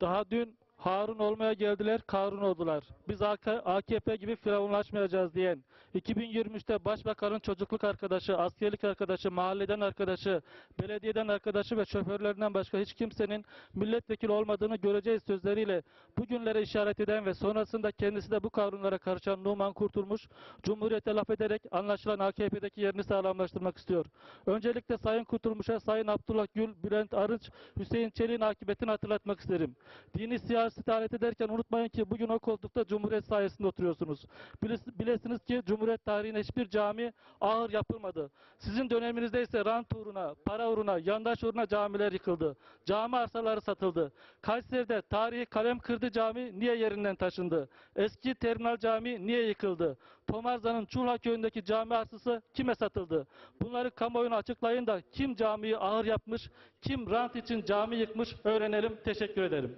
Daha dün Harun olmaya geldiler, Karun oldular. Biz AK AKP gibi firavunlaşmayacağız diyen, 2023'te başbakanın çocukluk arkadaşı, askerlik arkadaşı, mahalleden arkadaşı, belediyeden arkadaşı ve şoförlerinden başka hiç kimsenin milletvekili olmadığını göreceğiz sözleriyle bugünlere işaret eden ve sonrasında kendisi de bu kanunlara karışan Numan Kurtulmuş, Cumhuriyete laf ederek anlaşılan AKP'deki yerini sağlamlaştırmak istiyor. Öncelikle Sayın Kurtulmuş'a Sayın Abdullah Gül, Bülent Arınç, Hüseyin Çelik'in akıbetini hatırlatmak isterim. Dini siyasete alet ederken unutmayın ki bugün o koltukta Cumhuriyet sayesinde oturuyorsunuz. Biles- Bilesiniz ki Cumhuriyet tarihinde hiçbir cami ağır yapılmadı. Sizin döneminizde ise rant uğruna, para uğruna, yandaş uğruna camiler yıkıldı. Cami arsaları satıldı. Kayseri'de tarihi kalem kırdı cami niye yerinden taşındı? Eski terminal cami niye yıkıldı? Tomarza'nın Çulha köyündeki cami arsası kime satıldı? Bunları kamuoyuna açıklayın da kim camiyi ağır yapmış, kim rant için cami yıkmış öğrenelim. Teşekkür ederim.